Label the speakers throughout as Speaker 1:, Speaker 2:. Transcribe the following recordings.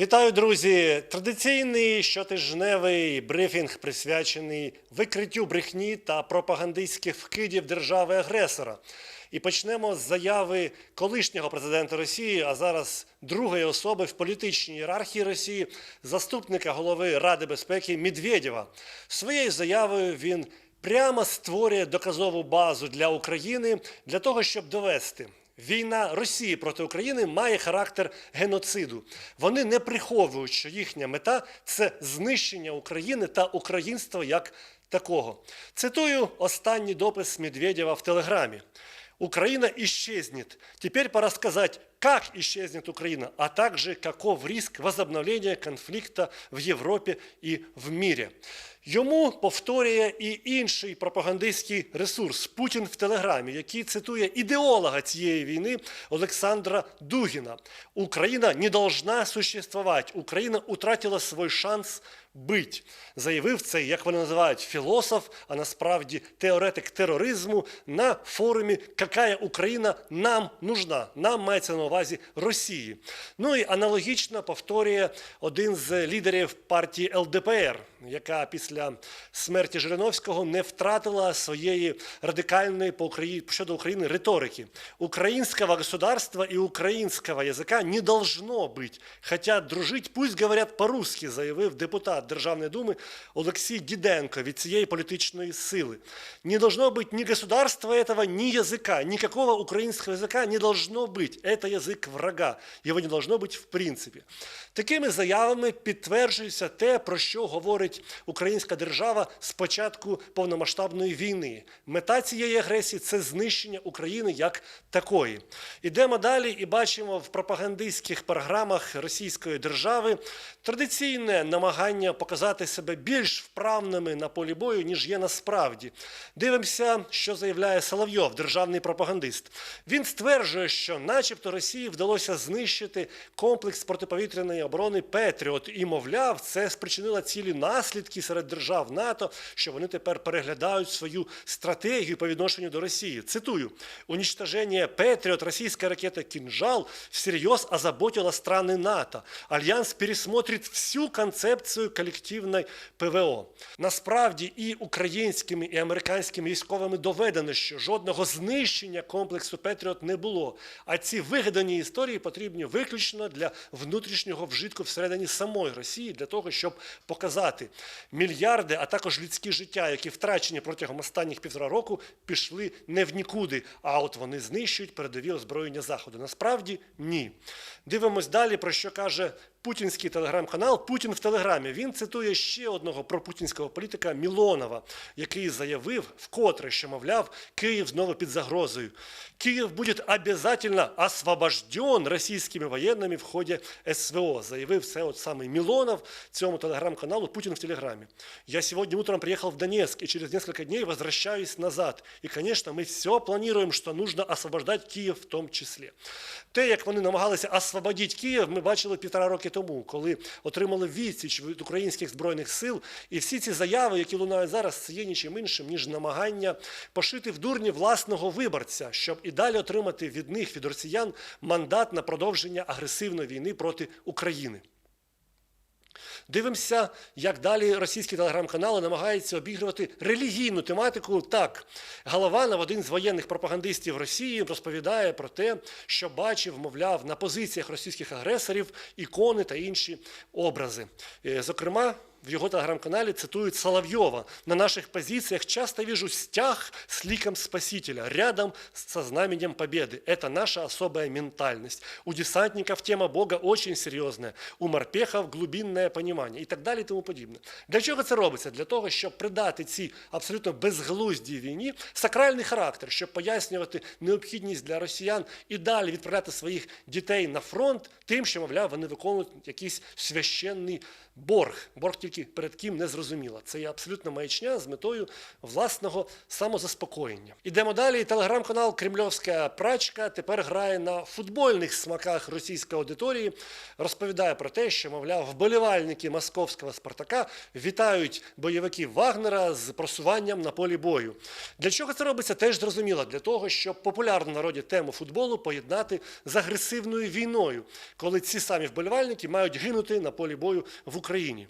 Speaker 1: Вітаю, друзі! Традиційний щотижневий брифінг присвячений викриттю брехні та пропагандистських вкидів держави-агресора. І почнемо з заяви колишнього президента Росії, а зараз другої особи в політичній ієрархії Росії, заступника голови Ради безпеки Медведєва. Своєю заявою він прямо створює доказову базу для України для того, щоб довести. Війна Росії проти України має характер геноциду. Вони не приховують, що їхня мета це знищення України та українства як такого. Цитую останній допис Медведєва в Телеграмі. Украина исчезнет. Теперь пора сказать, как исчезнет Украина, а также каков риск возобновления конфликта в Європі і в мірі. Йому повторює і інший пропагандистський ресурс Путін в Телеграмі, який цитує ідеолога цієї війни Олександра Дугіна. Україна не должна существовать. Україна утратила свій шанс бить. Заявив це, як вони називають, філософ, а насправді теоретик тероризму на форумі «Какая Україна нам нужна. Нам мається на увазі Росії. Ну і аналогічно повторює один з лідерів партії ЛДПР, яка після смерті Жириновського не втратила своєї радикальної по Україні щодо України риторики. Українського государства і українського язика не должно быть. Хотят дружить, пусть говорять по-русски, заявив депутат Державної думи Олексій Діденко від цієї політичної сили. Не должно быть ни государства этого, ни языка. Никакого украинского языка не должно быть. Это язык врага. Його не должно быть в принципі. Такими заявами підтверджується те, про що говорить українська держава з початку повномасштабної війни. Мета цієї агресії це знищення України як такої. Ідемо далі і бачимо в пропагандистських програмах російської держави традиційне намагання показати себе більш вправними на полі бою, ніж є насправді. Дивимося, що заявляє Соловйов, державний пропагандист. Він стверджує, що, начебто, Росії вдалося знищити комплекс протиповітряної оборони Петріот, і, мовляв, це спричинило цілі наслідки серед держав НАТО, що вони тепер переглядають свою стратегію по відношенню до Росії. Цитую: уничтожение Петріот, російська ракета «Кинжал» всерьез озаботила страны НАТО. Альянс пересмотрит всю концепцію колективної ПВО. Насправді і українськими, і американськими військовими доведено, що жодного знищення комплексу Петріот не було. А ці вигадані історії потрібні виключно для внутрішнього вжитку всередині самої Росії, для того, щоб показати мільярди, а також людські життя, які втрачені протягом останніх півтора року, пішли не в нікуди. А от вони знищують передові озброєння Заходу. Насправді ні. Дивимось далі, про що каже путінський телеграм-канал Путін в Телеграмі. Він цитує ще одного пропутінського політика Мілонова, який заявив вкотре, що, мовляв, Київ знову під загрозою. Київ буде обов'язково освобожден російськими воєнними в ході СВО. Заявив це от саме Мілонов цьому телеграм-каналу Путін в Телеграмі. Я сьогодні утром приїхав в Донецк и через несколько дней возвращаюсь назад. И, конечно, мы все планируем, что нужно освобождать Київ в тому числі. Те, як вони намагалися освободити Київ, ми бачили півтора роки тому, коли отримали відсіч від українських збройних сил. І всі ці заяви, які лунають зараз, це є нічим іншим, ніж намагання пошити в дурні власного виборця, щоб і далі отримати від них, від росіян, мандат на продовження агресивної війни проти України. Дивимося, як далі російські телеграм-канали намагаються обігрувати релігійну тематику. Так, Голованов, один з воєнних пропагандистів Росії, розповідає про те, що бачив, мовляв, на позиціях російських агресорів ікони та інші образи. Е, Зокрема, в його телеграм-каналі цитують Соловьева. На наших позициях часто вижу стяг с ликом Спасителя рядом со знаменем Победы. Это наша особая ментальность. У десантников тема Бога очень серйозна, у морпехов глубинне понимание і так далі тому подібне. Для чого це робиться? Для того, щоб придати цій абсолютно безглуздій війні сакральний характер, щоб пояснювати необхідність для росіян і далі відправляти своїх дітей на фронт тим, що, мовляв, вони виконують якийсь священний борг, борг тільки перед ким не зрозуміло. Це є абсолютно маячня з метою власного самозаспокоєння. Ідемо далі. Телеграм-канал Кремльовська прачка тепер грає на футбольних смаках російської аудиторії. Розповідає про те, що, мовляв, вболівальники московського Спартака вітають бойовиків Вагнера з просуванням на полі бою. Для чого це робиться, теж зрозуміло. Для того, щоб популярну народі тему футболу поєднати з агресивною війною, коли ці самі вболівальники мають гинути на полі бою в Україні.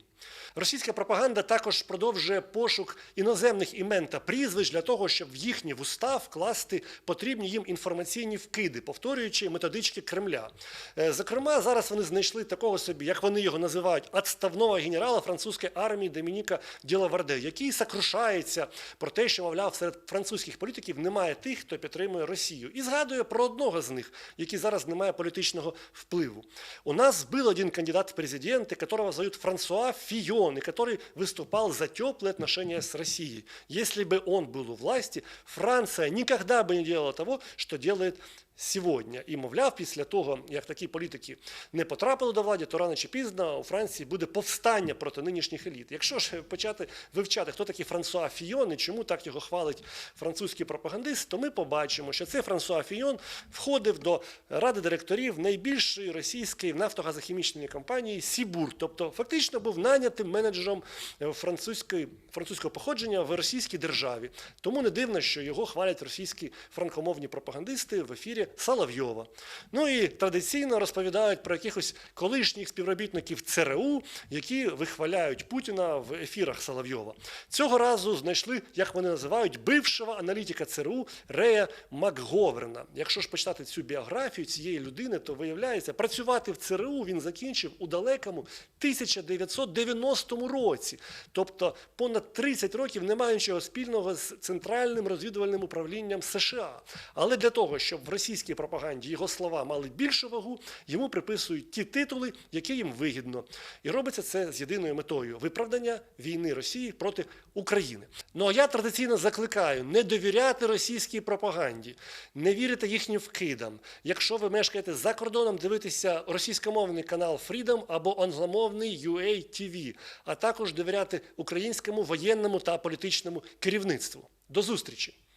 Speaker 1: Російська пропаганда також продовжує пошук іноземних імен та прізвищ для того, щоб в їхні вуста вкласти потрібні їм інформаційні вкиди, повторюючи методички Кремля. Е, Зокрема, зараз вони знайшли такого собі, як вони його називають, отставного генерала французької армії Домініка Ділаварде, який сокрушається про те, що, мовляв, серед французьких політиків немає тих, хто підтримує Росію, і згадує про одного з них, який зараз не має політичного впливу. У нас был один кандидат в президенты, которого зовут Франсуа Фион, и который выступал за теплые отношения с Россией. Если бы он был у власти, Франция никогда бы не делала того, что делает сьогодні. І, мовляв, після того, як такі політики не потрапили до влади, то рано чи пізно у Франції буде повстання проти нинішніх еліт. Якщо ж почати вивчати, хто такий Франсуа Фійон і чому так його хвалить французький пропагандист, то ми побачимо, що цей Франсуа Фійон входив до ради директорів найбільшої російської нафтогазохімічної компанії Сібур, тобто фактично був нанятим менеджером французької, французького походження в російській державі. Тому не дивно, що його хвалять російські франкомовні пропагандисти в ефірі Соловйова. Ну і традиційно розповідають про якихось колишніх співробітників ЦРУ, які вихваляють Путіна в ефірах Соловйова. Цього разу знайшли, як вони називають, бившого аналітика ЦРУ Рея Макговерна. Якщо ж почитати цю біографію цієї людини, то виявляється, працювати в ЦРУ він закінчив у далекому 1990 році. Тобто понад 30 років немає нічого спільного з центральним розвідувальним управлінням США. Але для того, щоб в російській пропаганді його слова мали більшу вагу, йому приписують ті титули, які їм вигідно. І робиться це з єдиною метою виправдання війни Росії проти України. Ну а я традиційно закликаю не довіряти російській пропаганді, не вірити їхнім вкидам. Якщо ви мешкаєте за кордоном, дивитися російськомовний канал Freedom або англомовний UA TV, а також довіряти українському воєнному та політичному керівництву. До зустрічі!